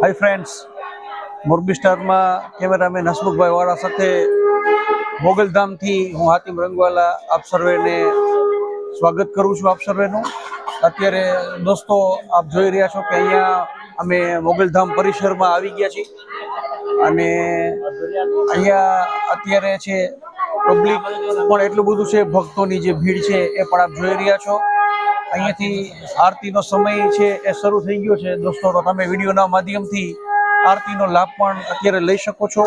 હાય friends Morbi સ્ટારમાં cameraman Hasmukhbhai વાળા સાથે મોગલધામથી હું હાતિમ રંગવાલા આપ સર્વેને સ્વાગત કરું છું આપ સર્વેનું. અત્યારે દોસ્તો, આપ જોઈ રહ્યા છો કે અહીંયા અમે મોગલધામ પરિસરમાં આવી ગયા છીએ. અને અહીંયા અત્યારે છે પબ્લિક પણ એટલું બધું છે, ભક્તોની જે ભીડ છે એ પણ આપ જોઈ રહ્યા છો. અહીંયાથી આરતીનો સમય છે, એ શરૂ થઈ ગયો છે. દોસ્તો, તો તમે વિડીયોના માધ્યમથી આરતીનો લાભ પણ અત્યારે લઈ શકો છો.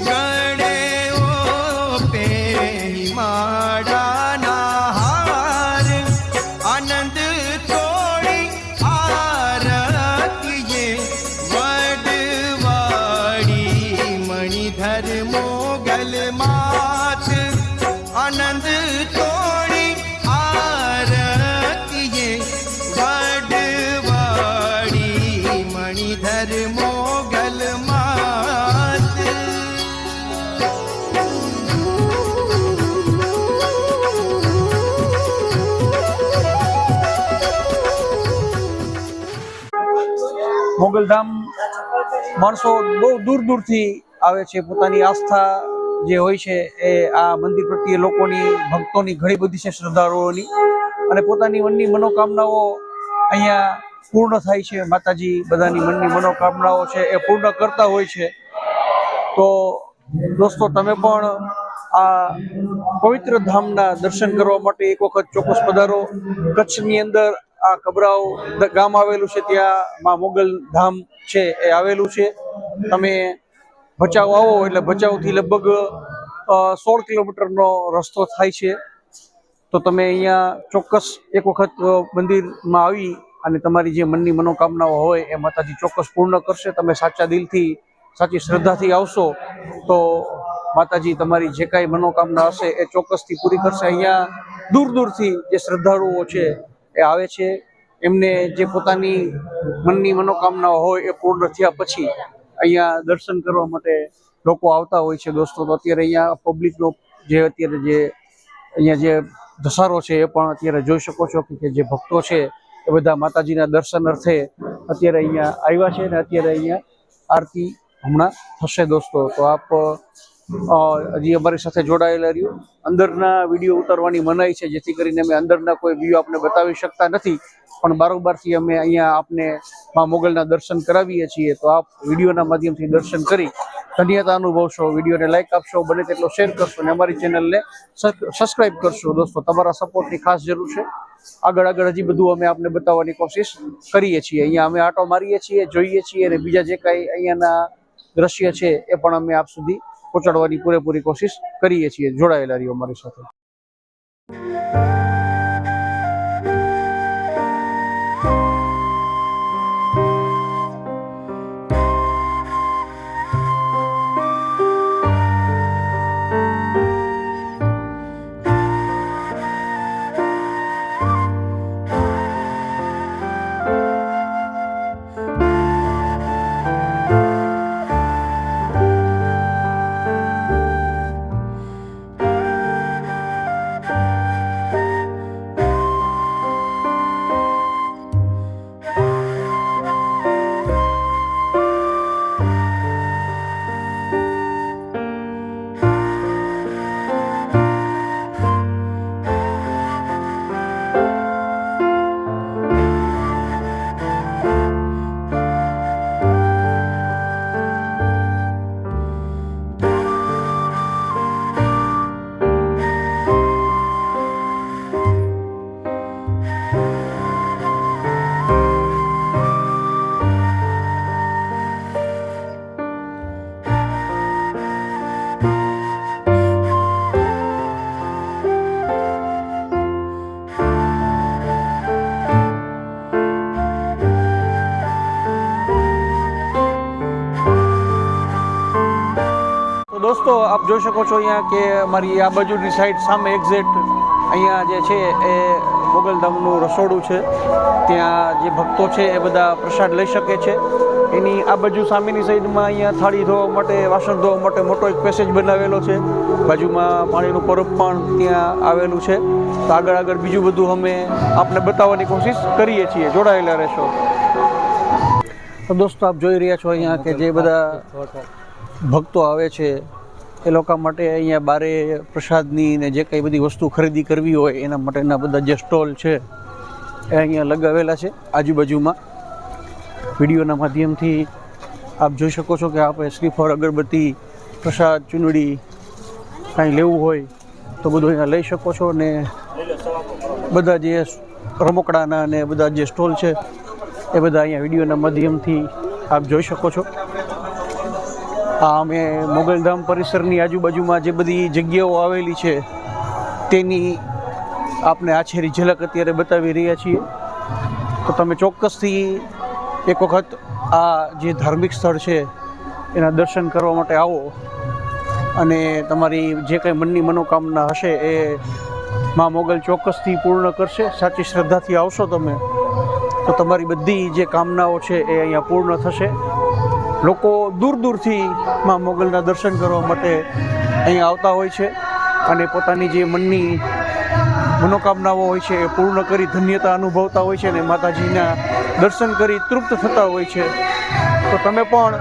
Run. મોગલધામ માણસો બહુ દૂર દૂરથી આવે છે. પોતાની આસ્થા જે હોય છે એ આ મંદિર પ્રત્યે લોકોની, ભક્તોની ઘણી બધી છે શ્રદ્ધાળુઓની. અને પોતાની મનની મનોકામનાઓ અહીંયા પૂર્ણ થાય છે. માતાજી બધાની મનની મનોકામનાઓ છે એ પૂર્ણ કરતા હોય છે. તો દોસ્તો, તમે પણ આ પવિત્ર ધામના દર્શન કરવા માટે એક વખત ચોક્કસ પધારો. કચ્છની અંદર આ કબરાવ ગામ આવેલું છે, ત્યાં માં મોગલ ધામ છે, એ આવેલું છે. તમે ભચાઉ આવો એટલે ભચાઉથી લગભગ સોળ કિલોમીટરનો રસ્તો થાય છે. તો તમે અહીંયા ચોક્કસ એક વખત મંદિરમાં આવી અને તમારી જે મનની મનોકામનાઓ હોય એ માતાજી ચોક્કસ પૂર્ણ કરશે. તમે સાચા દિલથી, સાચી શ્રદ્ધાથી આવશો, તો માતાજી તમારી જે કાંઈ મનોકામના હશે એ ચોક્કસથી પૂરી કરશે. અહીંયા દૂર દૂરથી જે શ્રદ્ધાળુઓ છે એ આવે છે. એમને જે પોતાની મનની મનોકામનાઓ હોય એ પૂર્ણ થયા પછી અહીંયા દર્શન કરવા માટે લોકો આવતા હોય છે દોસ્તો. તો અત્યારે અહીંયા પબ્લિકનો જે અત્યારે જે અહીંયા જે ધસારો છે એ પણ અત્યારે જોઈ શકો છો કે જે ભક્તો છે એ બધા માતાજીના દર્શન અર્થે અત્યારે અહીંયા આવ્યા છે અને અત્યારે અહીંયા આરતી હમણાં થશે દોસ્તો. તો આપ હજી અમારી સાથે જોડાયેલા રહ્યો. અંદરના વીડિયો ઉતારવાની મનાઈ છે, જેથી કરીને અમે અંદરના કોઈ વ્યૂ આપને બતાવી શકતા નથી. પણ બારોબારથી અમે અહીંયા આપને મા મોગલના દર્શન કરાવીએ છીએ, તો આપ વિડીયોના માધ્યમથી દર્શન કરી ધન્યતા અનુભવશો. વિડીયોને લાઇક આપશો, બને તેટલો શેર કરશો અને અમારી ચેનલને સબસ્ક્રાઈબ કરશો. દોસ્તો, તમારા સપોર્ટની ખાસ જરૂર છે. આગળ આગળ હજી બધું અમે આપને બતાવવાની કોશિશ કરીએ છીએ. અહીંયા અમે આટો મારીએ છીએ, જોઈએ છીએ અને બીજા જે કાંઈ અહીંયાના દ્રશ્ય છે, એ પણ અમે આપ સુધી પહોંચાડવાની પૂરેપૂરી કોશિશ કરીએ છીએ જોડાયેલા રહ્યો અમારી સાથે. દોસ્તો, આપ જોઈ શકો છો અહીંયા કે અમારી આ બાજુની સાઈડ સામે એક્ઝેક્ટ અહીંયા જે છે એ મોગલધામનું રસોડું છે. ત્યાં જે ભક્તો છે એ બધા પ્રસાદ લઈ શકે છે. એની આ બાજુ સામેની સાઈડમાં અહીંયા થાળી ધોવા માટે, વાસણ ધોવા માટે મોટો એક પેસેજ બનાવેલો છે. બાજુમાં પાણીનું પરબ પણ ત્યાં આવેલું છે. તો આગળ આગળ બીજું બધું અમે આપને બતાવવાની કોશિશ કરીએ છીએ. જોડાયેલા રહેશો. તો દોસ્તો, આપ જોઈ રહ્યા છો અહીંયા કે જે બધા ભક્તો આવે છે એ લોકો માટે અહીંયા બારે પ્રસાદની ને જે કંઈ બધી વસ્તુ ખરીદી કરવી હોય, એના માટેના બધા જે સ્ટોલ છે, એ અહીંયા લગાવેલા છે આજુબાજુમાં. વિડીયોના માધ્યમથી આપ જોઈ શકો છો કે આપણે શ્રીફળ અગરબત્તી પ્રસાદ ચૂંદડી કાંઈ લેવું હોય, તો બધું અહીંયા લઈ શકો છો ને બધા જે રમકડાના ને બધા જે સ્ટોલ છે, એ બધા અહીંયા વિડીયોના માધ્યમથી આપ જોઈ શકો છો. અમે મોગલધામ પરિસરની આજુબાજુમાં જે બધી જગ્યાઓ આવેલી છે, તેની આપને આછેરી ઝલક અત્યારે બતાવી રહ્યા છીએ. તો તમે ચોક્કસથી એક વખત આ જે ધાર્મિક સ્થળ છે, એના દર્શન કરવા માટે આવો. અને તમારી જે કંઈ મનની મનોકામના હશે એ મા મોગલ ચોક્કસથી પૂર્ણ કરશે. સાચી શ્રદ્ધાથી આવશો તમે, તો તમારી બધી જે કામનાઓ છે એ અહીંયા પૂર્ણ થશે. લોકો દૂર દૂરથી માં મોગલના દર્શન કરવા માટે અહીંયા આવતા હોય છે અને પોતાની જે મનની મનોકામનાઓ હોય છે એ પૂર્ણ કરી ધન્યતા અનુભવતા હોય છે અને માતાજીના દર્શન કરી તૃપ્ત થતા હોય છે. તો તમે પણ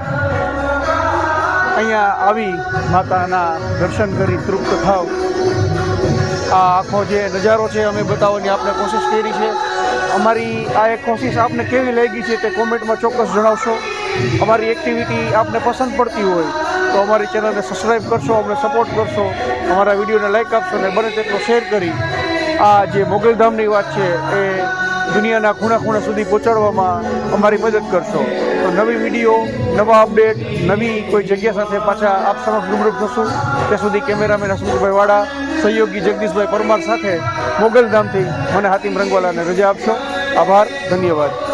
અહીંયા આવી માતાના દર્શન કરી તૃપ્ત થાવ. આ આખો જે નજારો છે અમે બતાવવાની આપણે કોશિશ કરી છે. અમારી આ એક કોશિશ આપને કેવી લાગી છે તે કોમેન્ટમાં ચોક્કસ જણાવશો. અમારી એક્ટિવિટી આપને પસંદ પડતી હોય તો અમારી ચેનલને સબસ્ક્રાઈબ કરશો, અમને સપોર્ટ કરશો, અમારા વિડીયોને લાઈક આપશો અને બને તેટલો શેર કરી આ જે મોગલધામની વાત છે એ દુનિયાના ખૂણા ખૂણા સુધી પહોંચાડવામાં અમારી મદદ કરશો. તો નવી વીડિયો નવા અપડેટ નવી કોઈ જગ્યા સાથે પાછા આપ સમક્ષ ગુમરૂપ થશું. ત્યાં સુધી કેમેરામેન હસમુખભાઈ વાળા સહયોગી જગદીશભાઈ પરમાર સાથે મોગલધામથી મને હાતિમ રંગવાલાને રજા આપશો. આભાર, ધન્યવાદ.